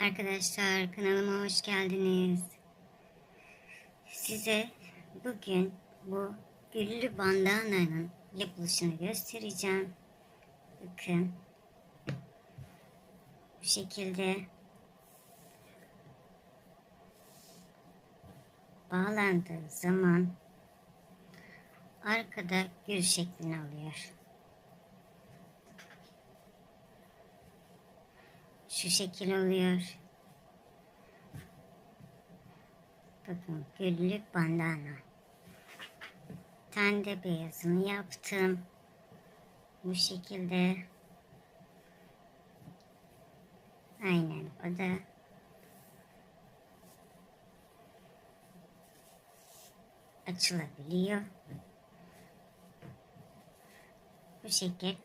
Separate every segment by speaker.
Speaker 1: Arkadaşlar kanalıma hoş geldiniz. Size bugün bu güllü bandananın yapılışını göstereceğim. Bakın. Bu şekilde bağlandığı zaman arkada gül şeklini alıyor. Şu şekil oluyor. Bakın güllü bandana. Tende beyazını yaptım. Bu şekilde. Aynen o da. Açılabiliyor. Bu şekil.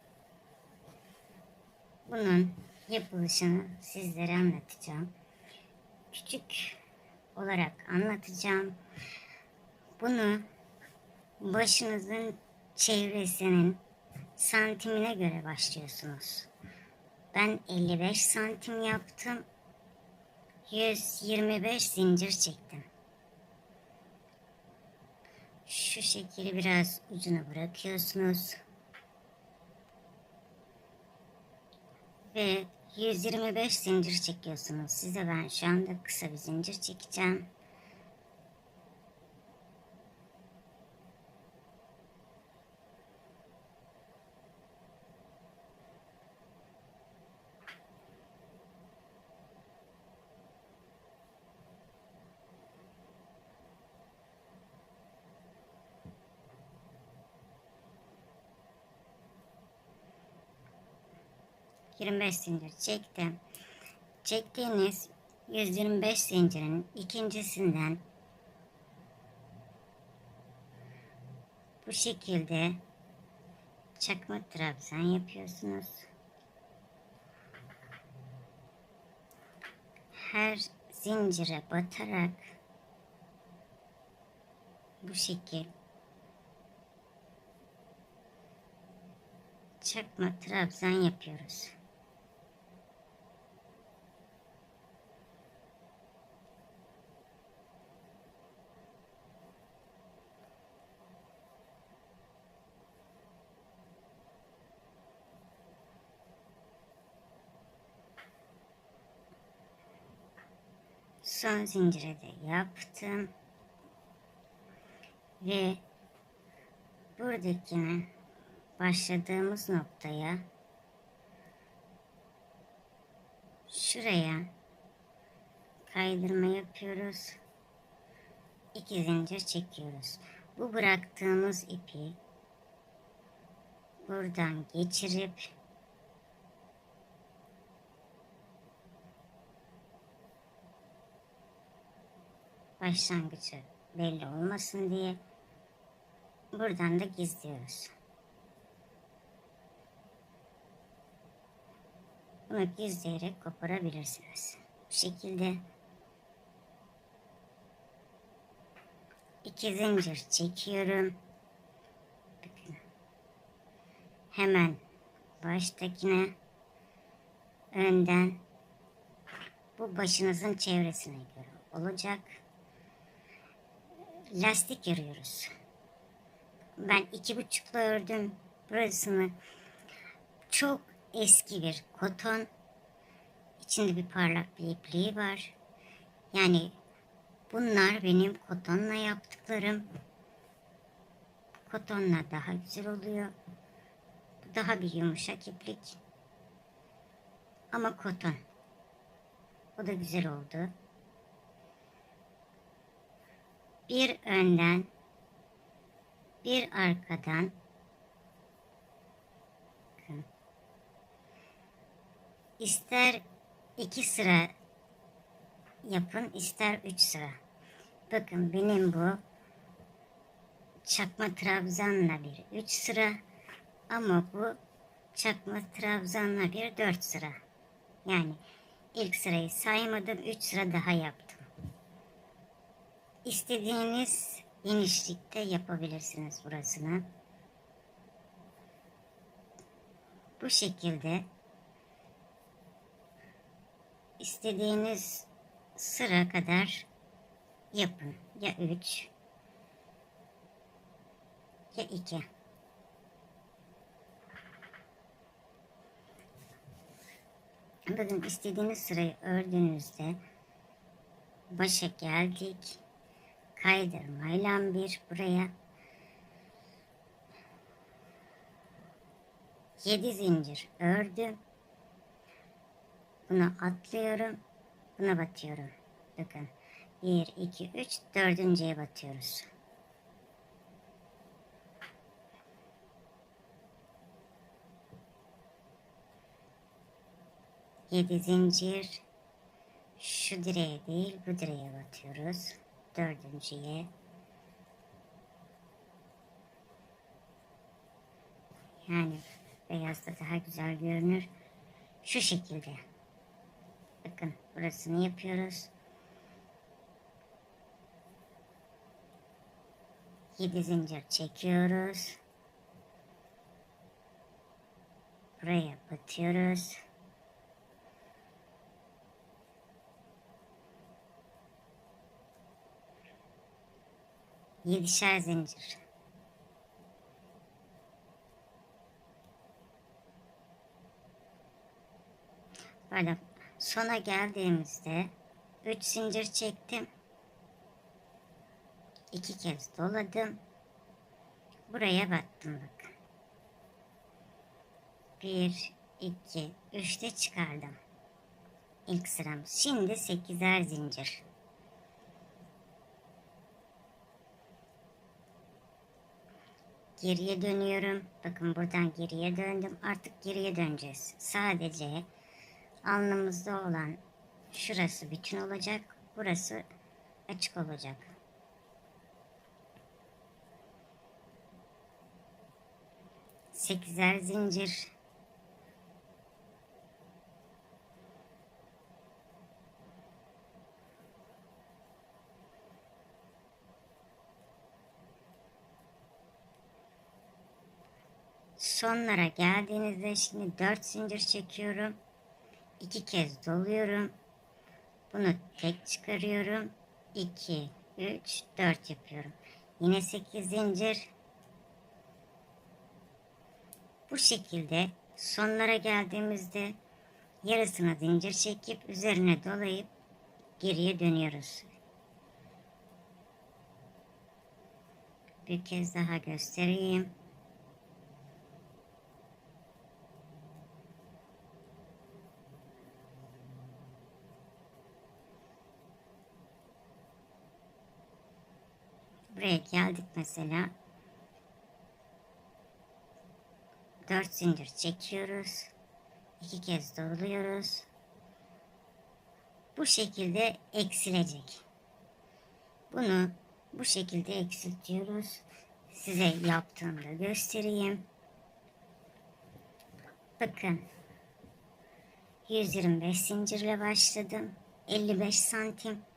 Speaker 1: Bunun yapılışını sizlere anlatacağım. Küçük olarak anlatacağım. Bunu başınızın çevresinin santimine göre başlıyorsunuz. Ben 55 santim yaptım. 125 zincir çektim. Şu şekli biraz ucuna bırakıyorsunuz. Ve 125 zincir çekiyorsunuz. Size ben şu anda kısa bir zincir çekeceğim. Yirmi beş zincir çektim. Çektiğiniz 125 zincirin ikincisinden bu şekilde çakma trabzan yapıyorsunuz. Her zincire batarak bu şekil çakma trabzan yapıyoruz. Son zincire de yaptım. Ve buradakine başladığımız noktaya şuraya kaydırma yapıyoruz. İki zincir çekiyoruz. Bu bıraktığımız ipi buradan geçirip başlangıcı belli olmasın diye buradan da gizliyoruz. Bunu gizleyerek koparabilirsiniz. Bu şekilde iki zincir çekiyorum. Hemen baştakine önden bu başınızın çevresine göre olacak lastik yarıyoruz. Ben iki buçukla ördüm burasını. Çok eski bir koton. İçinde bir parlak bir ipliği var. Yani bunlar benim kotonla yaptıklarım. Kotonla daha güzel oluyor. Bu daha bir yumuşak iplik. Ama koton. O da güzel oldu. Bir önden bir arkadan ister iki sıra yapın ister üç sıra. Bakın benim bu çakma trabzanla bir üç sıra ama bu çakma trabzanla bir dört sıra. Yani ilk sırayı saymadım üç sıra daha yaptım. İstediğiniz genişlikte yapabilirsiniz burasını. Bu şekilde istediğiniz sıra kadar yapın. Ya 3 ya 2. Bakın istediğiniz sırayı ördüğünüzde başa geldik. Kaydırmayla bir buraya 7 zincir ördüm. Buna atlıyorum. Buna batıyorum. Bakın. 1, 2, 3, dördüncüye batıyoruz. Yedi zincir. Şu direğe değil bu direğe batıyoruz. Dördüncüye. Yani beyazda daha güzel görünür. Şu şekilde. Bakın burasını yapıyoruz. 7 zincir çekiyoruz. Buraya batıyoruz. Yedişer zincir. Böyle sona geldiğimizde 3 zincir çektim. 2 kez doladım. Buraya battım bak. 1 2 3 de çıkardım. İlk sıram. Şimdi 8'er zincir. Geriye dönüyorum. Bakın buradan geriye döndüm. Artık geriye döneceğiz. Sadece alnımızda olan şurası bütün olacak. Burası açık olacak. Sekizer zincir. Sonlara geldiğinizde şimdi dört zincir çekiyorum iki kez doluyorum. Bunu tek çıkarıyorum. 2, 3, 4 yapıyorum. Yine 8 zincir. Bu şekilde sonlara geldiğimizde yarısına zincir çekip üzerine dolayıp geriye dönüyoruz. Bir kez daha göstereyim. Buraya geldik mesela. 4 zincir çekiyoruz. iki kez doluyoruz. Bu şekilde eksilecek. Bunu bu şekilde eksiltiyoruz. Size yaptığımda göstereyim. Bakın. 125 zincirle başladım. 55 santim.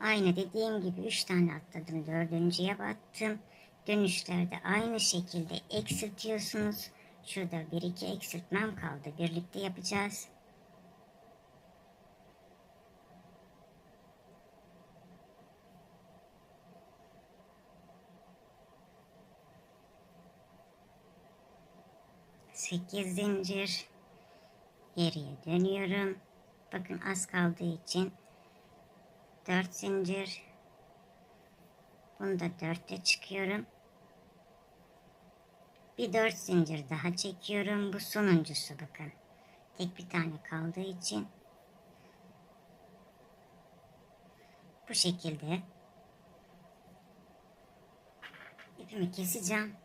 Speaker 1: Aynı dediğim gibi 3 tane atladım. Dördüncüye battım. Dönüşlerde aynı şekilde eksiltiyorsunuz. Şurada bir iki eksiltmem kaldı. Birlikte yapacağız. Sekiz zincir geriye dönüyorum. Bakın az kaldığı için 4 zincir. Bunu da 4'te çıkıyorum. Bir 4 zincir daha çekiyorum. Bu sonuncusu bakın. Tek bir tane kaldığı için bu şekilde ipimi keseceğim.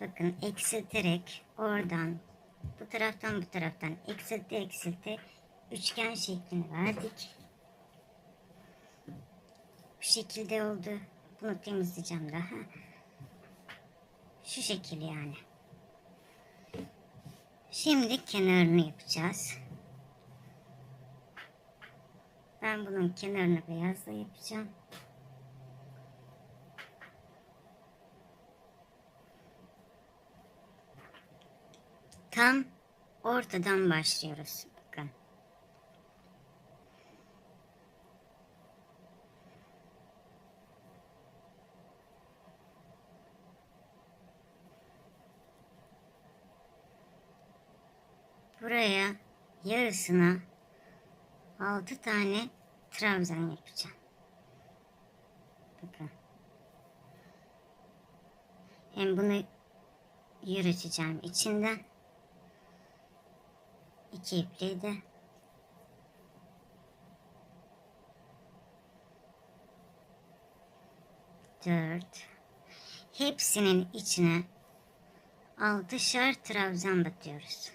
Speaker 1: Bakın eksilterek oradan bu taraftan bu taraftan eksilti eksilti üçgen şeklini verdik. Bu şekilde oldu. Bunu temizleyeceğim daha. Şu şekil yani. Şimdi kenarını yapacağız. Ben bunun kenarını beyazla yapacağım. Tam ortadan başlıyoruz. Bakın. Buraya yarısına altı tane trabzan yapacağım. Bakın. Hem bunu yürüteceğim içinden. İki ipliği de dört. Hepsinin içine altışar trabzan batıyoruz.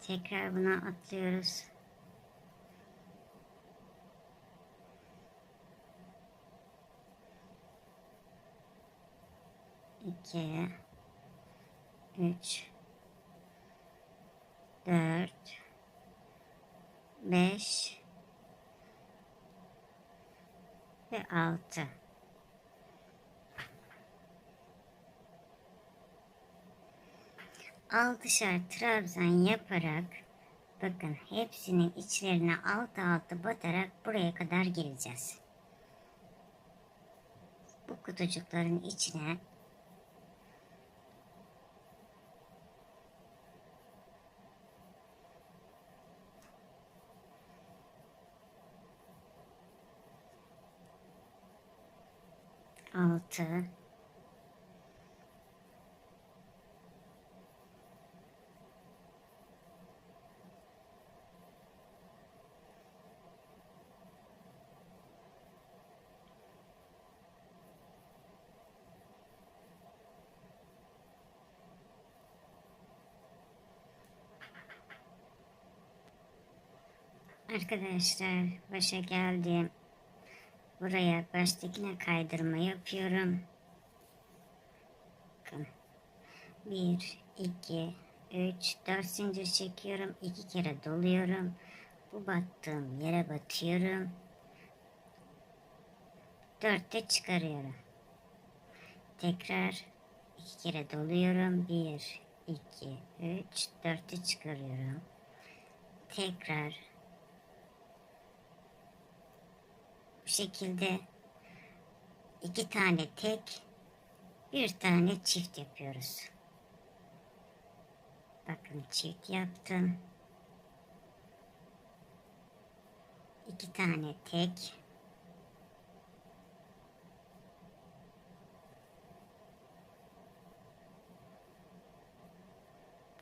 Speaker 1: Tekrar buna atlıyoruz. İki, üç, dört, beş ve altı. Altışar trabzan yaparak bakın hepsinin içlerine altı altı batarak buraya kadar geleceğiz. Bu kutucukların içine altı Arkadaşlar başa geldim. Buraya baştakine kaydırma yapıyorum. Bakın. 1, 2, 3, 4 zincir çekiyorum. 2 kere doluyorum. Bu battığım yere batıyorum. 4'te çıkarıyorum. Tekrar 2 kere doluyorum. 1, 2, 3, 4'te çıkarıyorum. Tekrar Bu şekilde iki tane tek, bir tane çift yapıyoruz. Bakın çift yaptım. İki tane tek.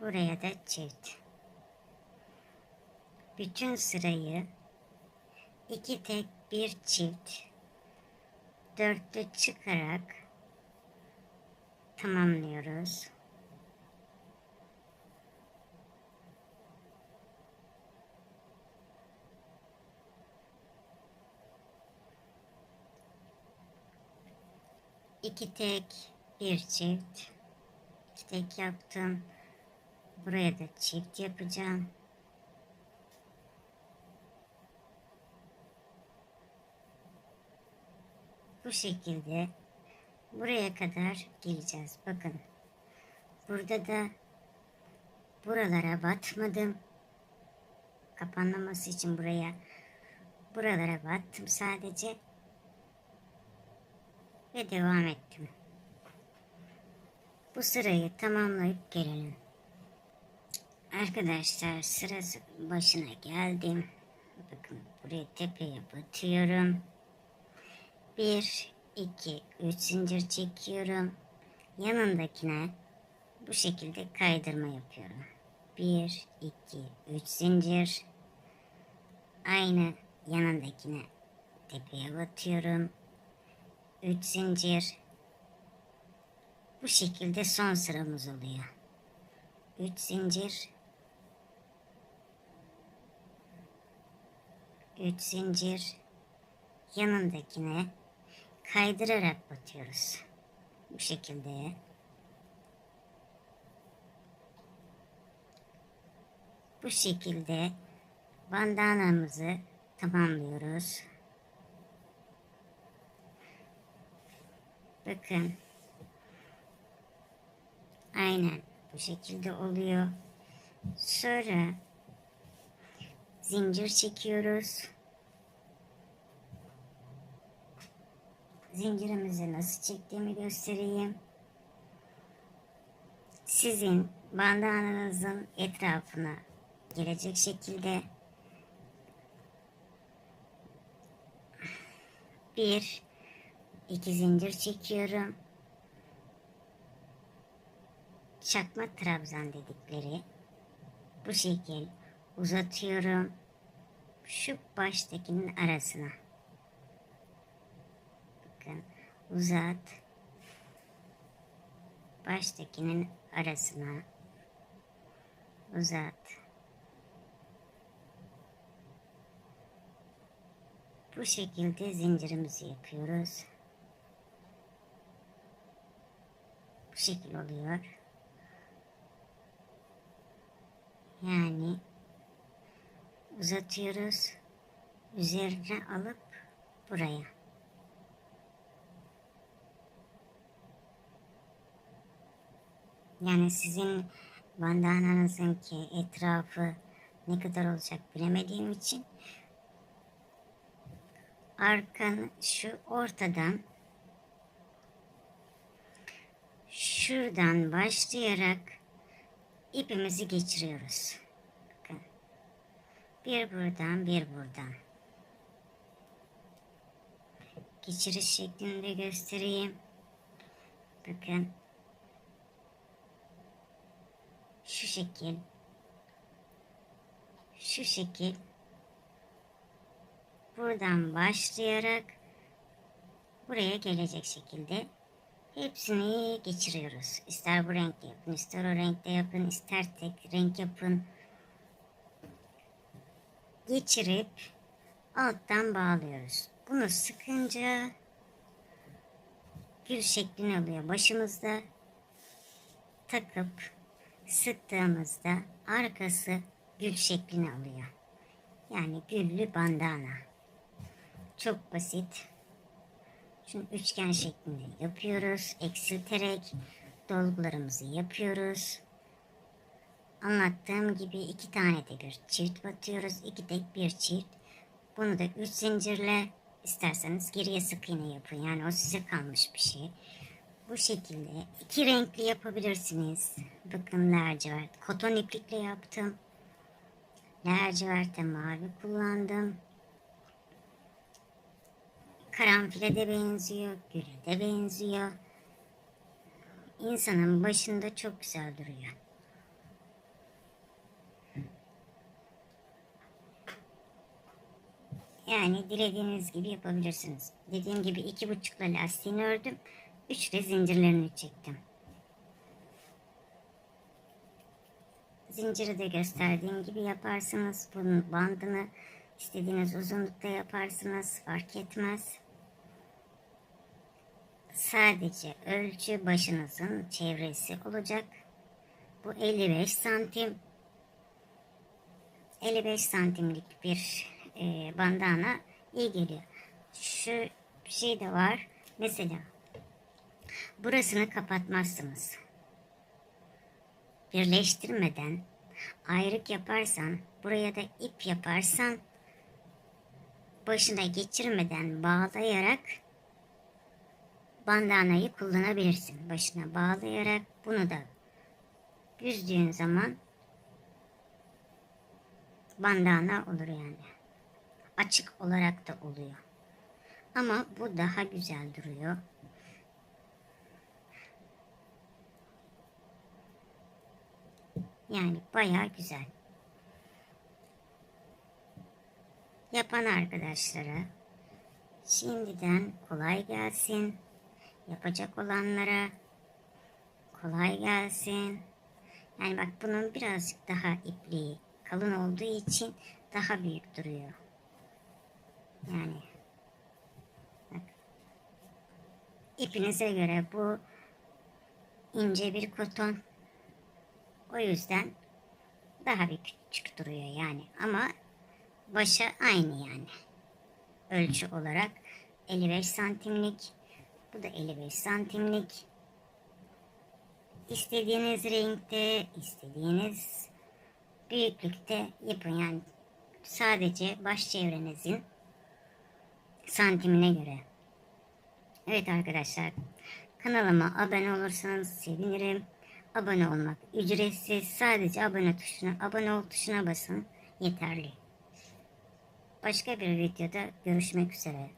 Speaker 1: Buraya da çift. Bütün sırayı iki tek bir çift dörtte çıkarak tamamlıyoruz. İki tek bir çift iki tek yaptım. Buraya da çift yapacağım bu şekilde buraya kadar geleceğiz. Bakın burada da buralara batmadım. Kapanmaması için buraya buralara battım sadece ve devam ettim. Bu sırayı tamamlayıp gelelim. Arkadaşlar sırası başına geldim. Bakın buraya tepeye batıyorum. 1, 2, 3 zincir çekiyorum. Yanındakine bu şekilde kaydırma yapıyorum. 1, 2, 3 zincir. Aynı yanındakine tepeye batıyorum. 3 zincir. Bu şekilde son sıramız oluyor. 3 zincir. 3 zincir yanındakine kaydırarak batıyoruz. Bu şekilde. Bu şekilde bandanamızı tamamlıyoruz. Bakın. Aynen bu şekilde oluyor. Sonra zincir çekiyoruz. Zincirimizi nasıl çektiğimi göstereyim. Sizin bandananızın etrafına gelecek şekilde bir iki zincir çekiyorum. Çakma trabzan dedikleri bu şekil uzatıyorum şu baştakinin arasına. Bakın uzat baştakinin arasına uzat. Bu şekilde zincirimizi yapıyoruz. Bu şekil oluyor. Yani uzatıyoruz. Üzerine alıp buraya. Yani sizin bandananızın ki etrafı ne kadar olacak bilemediğim için arkan şu ortadan şuradan başlayarak ipimizi geçiriyoruz. Bakın. Bir buradan bir buradan. Geçiriş şeklinde göstereyim. Bakın. Şu şekil. Şu şekil. Buradan başlayarak buraya gelecek şekilde hepsini geçiriyoruz. İster bu renkte yapın, ister o renkte yapın, ister tek renk yapın. Geçirip alttan bağlıyoruz. Bunu sıkınca gül şeklini alıyor başımızda. Takıp sıktığımızda arkası gül şeklini alıyor. Yani güllü bandana. Çok basit. Şunu üçgen şeklinde yapıyoruz. Eksilterek dolgularımızı yapıyoruz. Anlattığım gibi iki tane de bir çift batıyoruz. İki tek bir çift. Bunu da üç zincirle isterseniz geriye sık iğne yapın. Yani o size kalmış bir şey. Bu şekilde iki renkli yapabilirsiniz. Bakın lacivert. Koton iplikle yaptım. Laciverte mavi kullandım. Karanfile de benziyor, güle de benziyor. İnsanın başında çok güzel duruyor. Yani dilediğiniz gibi yapabilirsiniz. Dediğim gibi iki buçukla lastiğini ördüm. Üç de zincirlerini çektim. Zinciri de gösterdiğim gibi yaparsınız. Bunun bandını istediğiniz uzunlukta yaparsınız. Fark etmez. Sadece ölçü başınızın çevresi olacak. Bu 55 santim. 55 santimlik bir e, bandana iyi geliyor. Şu şey de var. Mesela burasını kapatmazsınız. Birleştirmeden ayrık yaparsan, buraya da ip yaparsan başına geçirmeden bağlayarak bandanayı kullanabilirsin. Başına bağlayarak bunu da büzdüğün zaman bandana olur yani. Açık olarak da oluyor. Ama bu daha güzel duruyor. Yani baya güzel. Yapan arkadaşlara şimdiden kolay gelsin. Yapacak olanlara kolay gelsin. Yani bak bunun birazcık daha ipliği kalın olduğu için daha büyük duruyor. Yani bak ipinize göre bu ince bir koton. O yüzden daha bir küçük duruyor yani. Ama başa aynı yani. Ölçü olarak 55 santimlik Bu da 55 santimlik. İstediğiniz renkte, istediğiniz büyüklükte yapın. Yani sadece baş çevrenizin santimine göre. Evet arkadaşlar kanalıma abone olursanız sevinirim. Abone olmak ücretsiz. Sadece abone tuşuna, abone ol tuşuna basın yeterli. Başka bir videoda görüşmek üzere.